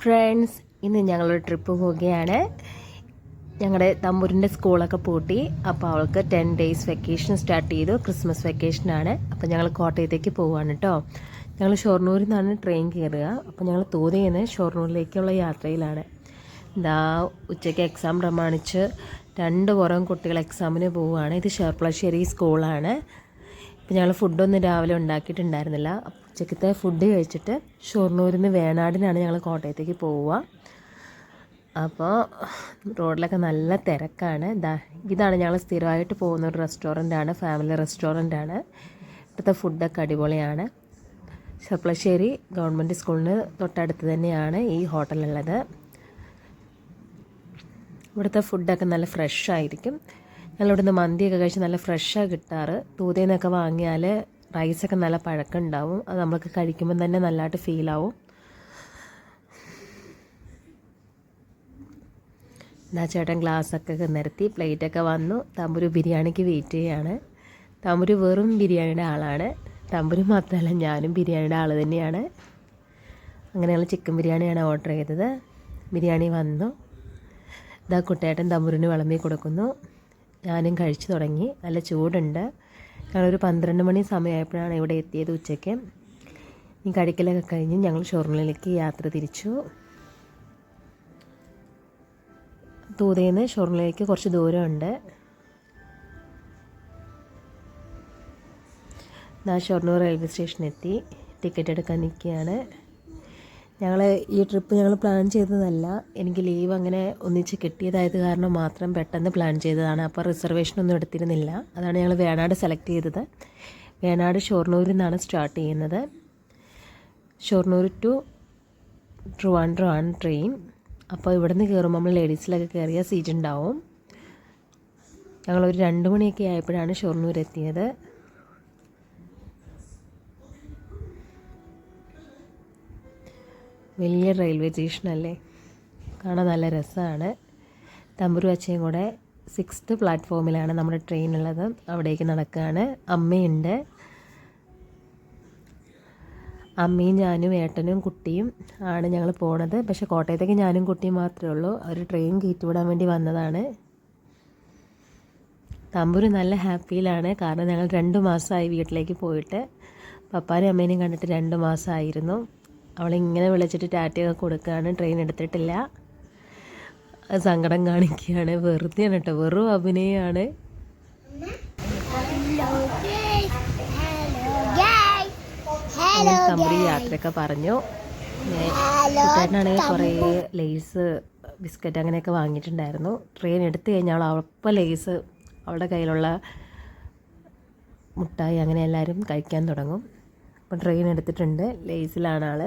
Friends ഇന്ന് ഞങ്ങളൊരു trip പോവുകയാണ്. ഞങ്ങളുടെ തമ്പൂരിന്റെ സ്കൂളൊക്കെ പൂട്ടി. അപ്പോൾ അവൾക്ക് ടെൻ ഡേയ്സ് വെക്കേഷൻ സ്റ്റാർട്ട് ചെയ്തു. ക്രിസ്മസ് വെക്കേഷനാണ് അപ്പോൾ ഞങ്ങൾ കോട്ടയത്തേക്ക് പോവുകയാണ് കേട്ടോ ഞങ്ങൾ ഷൊർണൂരിൽ നിന്നാണ് ട്രെയിൻ കയറുക അപ്പോൾ ഞങ്ങൾ തോതിയെന്ന് ഷൊർണൂരിലേക്കുള്ള യാത്രയിലാണ്. എന്താ ഉച്ചയ്ക്ക് എക്സാം പ്രമാണിച്ച് രണ്ട് പുറം കുട്ടികൾ എക്സാമിന് പോവുകയാണ് ഇത് ഷെർപ്പളശ്ശേരി സ്കൂളാണ് ഇപ്പം ഞങ്ങൾ ഫുഡൊന്നും രാവിലെ ഉണ്ടാക്കിയിട്ടുണ്ടായിരുന്നില്ല. അപ്പോൾ ഉച്ചക്കത്തെ ഫുഡ് കഴിച്ചിട്ട് ഷൊർണൂരിൽ നിന്ന് വേണാടിനാണ് ഞങ്ങൾ കോട്ടയത്തേക്ക് പോവുക. അപ്പോൾ റോഡിലൊക്കെ നല്ല തിരക്കാണ്. ഇതാ ഇതാണ് ഞങ്ങൾ സ്ഥിരമായിട്ട് പോകുന്ന ഒരു റെസ്റ്റോറന്റാണ് ഫാമിലി റെസ്റ്റോറന്റാണ് ഇവിടുത്തെ ഫുഡൊക്കെ അടിപൊളിയാണ്. ചെർപ്പളശ്ശേരി ഗവൺമെന്റ് സ്കൂളിന് തൊട്ടടുത്ത് തന്നെയാണ് ഈ ഹോട്ടലുള്ളത്. ഇവിടുത്തെ ഫുഡൊക്കെ നല്ല ഫ്രഷ് ആയിരിക്കും. ഞങ്ങൾ ഇവിടുന്ന് മന്തിയൊക്കെ കഴിച്ച് നല്ല ഫ്രഷാണ് കിട്ടാറ്. തൂതയിൽ നിന്നൊക്കെ വാങ്ങിയാൽ റൈസൊക്കെ നല്ല പഴക്കം ഉണ്ടാവും അത് നമ്മൾക്ക് കഴിക്കുമ്പോൾ തന്നെ നല്ലതായിട്ട് ഫീലാവും എന്നാ ചേട്ടൻ ഗ്ലാസ്സൊക്കെ നിരത്തി പ്ലേറ്റൊക്കെ വന്നു. തമ്പുരു ബിരിയാണിക്ക് വെയിറ്റ് ചെയ്യാണ്. തമ്പുരു വെറും ബിരിയാണിയുടെ ആളാണ്. തമ്പുരു മാത്രമല്ല ഞാനും ബിരിയാണിയുടെ ആൾ തന്നെയാണ്. അങ്ങനെ ഞങ്ങൾ ചിക്കൻ ബിരിയാണിയാണ് ഓർഡർ ചെയ്തത്. ബിരിയാണി വന്നു. ഇതാ കുട്ടേട്ടൻ തമ്പുരിന് വിളമ്പി കൊടുക്കുന്നു. ഞാനും കഴിച്ചു തുടങ്ങി. നല്ല ചൂടുണ്ട്. ഞങ്ങളൊരു പന്ത്രണ്ട് മണി സമയമായപ്പോഴാണ് ഇവിടെ എത്തിയത് ഉച്ചയ്ക്ക്. ഈ കഴിക്കലൊക്കെ കഴിഞ്ഞ് ഞങ്ങൾ ഷൊർണൂരിലേക്ക് യാത്ര തിരിച്ചു. തൂതയിൽ നിന്ന് ഷൊർണൂരിലേക്ക് കുറച്ച് ദൂരമുണ്ട്. ഞാൻ ഷൊർണൂർ റെയിൽവേ സ്റ്റേഷനെത്തി. ടിക്കറ്റ് എടുക്കാൻ നിൽക്കുകയാണ്. ഞങ്ങൾ ഈ ട്രിപ്പ് ഞങ്ങൾ പ്ലാൻ ചെയ്തതല്ല. എനിക്ക് ലീവ് അങ്ങനെ ഒന്നിച്ച് കിട്ടിയതായത് കാരണം മാത്രം പെട്ടെന്ന് പ്ലാൻ ചെയ്തതാണ്. അപ്പോൾ റിസർവേഷൻ ഒന്നും എടുത്തിരുന്നില്ല. അതാണ് ഞങ്ങൾ വേണാട് സെലക്ട് ചെയ്തത്. വേണാട് ഷൊർണൂരിൽ നിന്നാണ് സ്റ്റാർട്ട് ചെയ്യുന്നത്. ഷൊർണൂർ ടു ട്രിവാൻഡ്രം ആണ് ട്രെയിൻ അപ്പോൾ ഇവിടുന്ന് കയറുമ്പോൾ നമ്മൾ ലേഡീസിലൊക്കെ കയറിയ സീറ്റ് ഉണ്ടാവും ഞങ്ങളൊരു രണ്ട് മണിയൊക്കെ ആയപ്പോഴാണ് ഷൊർണൂർ എത്തിയത്. വലിയ റെയിൽവേ സ്റ്റേഷനല്ലേ കാണാൻ നല്ല രസമാണ്. തമ്പുരു അച്ചയും കൂടെ സിക്സ്ത് പ്ലാറ്റ്ഫോമിലാണ് നമ്മുടെ ട്രെയിൻ ഉള്ളത്. അവിടേക്ക് നടക്കുകയാണ് അമ്മയുണ്ട്. അമ്മയും ഞാനും ഏട്ടനും കുട്ടിയും ആണ് ഞങ്ങൾ പോണത്. പക്ഷേ കോട്ടയത്തേക്ക് ഞാനും കുട്ടിയും മാത്രമേ ഉള്ളൂ. അവർ ട്രെയിൻ കയറ്റിവിടാൻ വേണ്ടി വന്നതാണ്. തമ്പുരു നല്ല ഹാപ്പിയിലാണ് കാരണം ഞങ്ങൾ രണ്ട് മാസമായി വീട്ടിലേക്ക് പോയിട്ട്. പപ്പാനും അമ്മേനെയും കണ്ടിട്ട് രണ്ട് മാസമായിരുന്നു. അവളിങ്ങനെ വിളിച്ചിട്ട് ടാറ്റയൊക്കെ കൊടുക്കുകയാണ് ട്രെയിൻ എടുത്തിട്ടില്ല. സങ്കടം കാണിക്കുകയാണ്. വെറുതെയാണ് കേട്ടോ. വെറും അഭിനയമാണ് കമ്പനി യാത്രയൊക്കെ പറഞ്ഞു. കൂട്ടുകാരനാണെങ്കിൽ കുറേ ലേസ് ബിസ്ക്കറ്റ് അങ്ങനെയൊക്കെ വാങ്ങിയിട്ടുണ്ടായിരുന്നു. ട്രെയിൻ എടുത്തു കഴിഞ്ഞാൽ അവൾ അപ്പം ലേസ് അവളുടെ കയ്യിലുള്ള മുട്ടായി അങ്ങനെ എല്ലാവരും കഴിക്കാൻ തുടങ്ങും. അപ്പം ട്രെയിൻ എടുത്തിട്ടുണ്ട്. ലേസിലാണ് ആൾ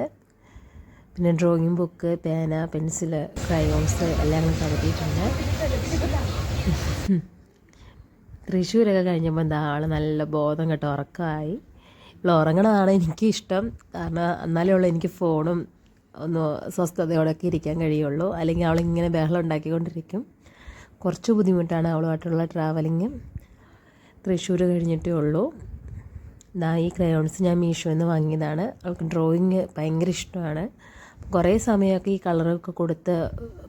പിന്നെ ഡ്രോയിങ് ബുക്ക് പേന പെൻസിൽ ക്രയോൺസ് എല്ലാം കൂടി കരുതിയിട്ടുണ്ട്. തൃശ്ശൂരൊക്കെ കഴിഞ്ഞപ്പോൾ എന്താ ആൾ നല്ല ബോധം കേട്ടോ ഉറക്കമായി. ഇപ്പോൾ ഉറങ്ങണതാണ് എനിക്കിഷ്ടം. കാരണം എന്നാലേ ഉള്ളൂ എനിക്ക് ഫോണും ഒന്ന് സ്വസ്ഥതയോടൊക്കെ ഇരിക്കാൻ കഴിയുള്ളൂ. അല്ലെങ്കിൽ അവളിങ്ങനെ ബഹളം ഉണ്ടാക്കിക്കൊണ്ടിരിക്കും. കുറച്ച് ബുദ്ധിമുട്ടാണ് അവളുമായിട്ടുള്ള ട്രാവലിങ് തൃശ്ശൂർ കഴിഞ്ഞിട്ടേ ഉള്ളൂ. ഈ ക്രയോൺസ് ഞാൻ മീഷോയിൽ നിന്ന് വാങ്ങിയതാണ്. അവൾക്ക് ഡ്രോയിങ് ഭയങ്കര ഇഷ്ടമാണ്. കുറേ സമയമൊക്കെ ഈ കളറൊക്കെ കൊടുത്ത്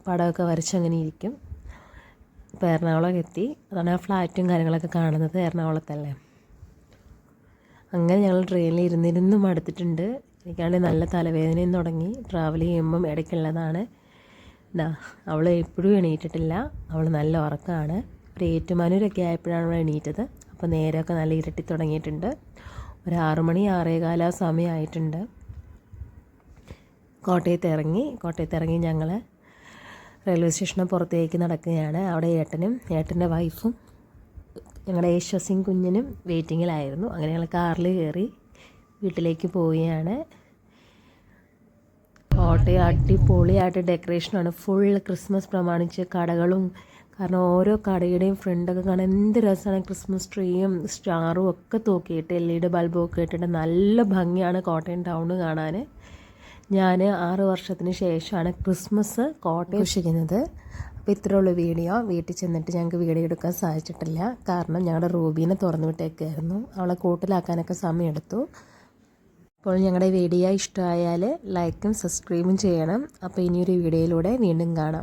പടമൊക്കെ വരച്ചങ്ങനെ ഇരിക്കും. ഇപ്പോൾ എറണാകുളം എത്തി. അതാണ് ആ ഫ്ലാറ്റും കാര്യങ്ങളൊക്കെ കാണുന്നത് എറണാകുളത്തല്ലേ. അങ്ങനെ ഞങ്ങൾ ട്രെയിനിൽ ഇരുന്നിരുന്ന് മടുത്തിട്ടുണ്ട്. എനിക്കാണെങ്കിൽ നല്ല തലവേദനയും തുടങ്ങി. ട്രാവൽ ചെയ്യുമ്പം ഇടയ്ക്കുള്ളതാണ്. എന്താ അവൾ എപ്പോഴും എണീറ്റിട്ടില്ല. അവൾ നല്ല ഉറക്കമാണ്. ഒരു ഏറ്റുമാനൂരൊക്കെ ആയപ്പോഴാണ് അവൾ എണീറ്റത്. അപ്പോൾ നേരമൊക്കെ നല്ല ഇരട്ടി തുടങ്ങിയിട്ടുണ്ട്. ഒരു ആറുമണി ആറേകാല സമയമായിട്ടുണ്ട്. കോട്ടയത്ത് ഇറങ്ങി കോട്ടയത്ത് ഇറങ്ങി ഞങ്ങൾ റെയിൽവേ സ്റ്റേഷന് പുറത്തേക്ക് നടക്കുകയാണ്. അവിടെ ഏട്ടനും ഏട്ടന്റെ വൈഫും ഞങ്ങളുടെ യേശുസിങ് കുഞ്ഞിനും വെയിറ്റിങ്ങിലായിരുന്നു അങ്ങനെ ഞങ്ങൾ കാറിൽ കയറി വീട്ടിലേക്ക് പോവുകയാണ്. കോട്ടയം അടിപൊളിയായിട്ട് ഡെക്കറേഷനാണ് ഫുൾ ക്രിസ്മസ് പ്രമാണിച്ച് കടകളും കാരണം ഓരോ കടയുടെയും ഫ്രണ്ടൊക്കെ കാണാൻ എന്ത് രസമാണ് ക്രിസ്മസ് ട്രീയും സ്റ്റാറും ഒക്കെ തൂക്കിയിട്ട് എൽ ഇ ഡി ബൾബും ഒക്കെ ഇട്ടിട്ട് നല്ല ഭംഗിയാണ് കോട്ടയം ടൗൺ കാണാൻ ഞാൻ ആറ് വർഷത്തിന് ശേഷമാണ് ക്രിസ്മസ് കോട്ടയം ആഘോഷിക്കുന്നത്. അപ്പോൾ ഇത്രയുള്ള വീഡിയോ. വീട്ടിൽ ചെന്നിട്ട് ഞങ്ങൾക്ക് വീഡിയോ എടുക്കാൻ സാധിച്ചിട്ടില്ല. കാരണം ഞങ്ങളുടെ റൂബീനെ തുറന്നു വിട്ടേക്കായിരുന്നു. അവളെ കൂട്ടിലാക്കാനൊക്കെ സമയമെടുത്തു. അപ്പോൾ ഞങ്ങളുടെ വീഡിയോ ഇഷ്ടമായാൽ ലൈക്കും സബ്സ്ക്രൈബും ചെയ്യണം. അപ്പോൾ ഇനിയൊരു വീഡിയോയിലൂടെ വീണ്ടും കാണാം.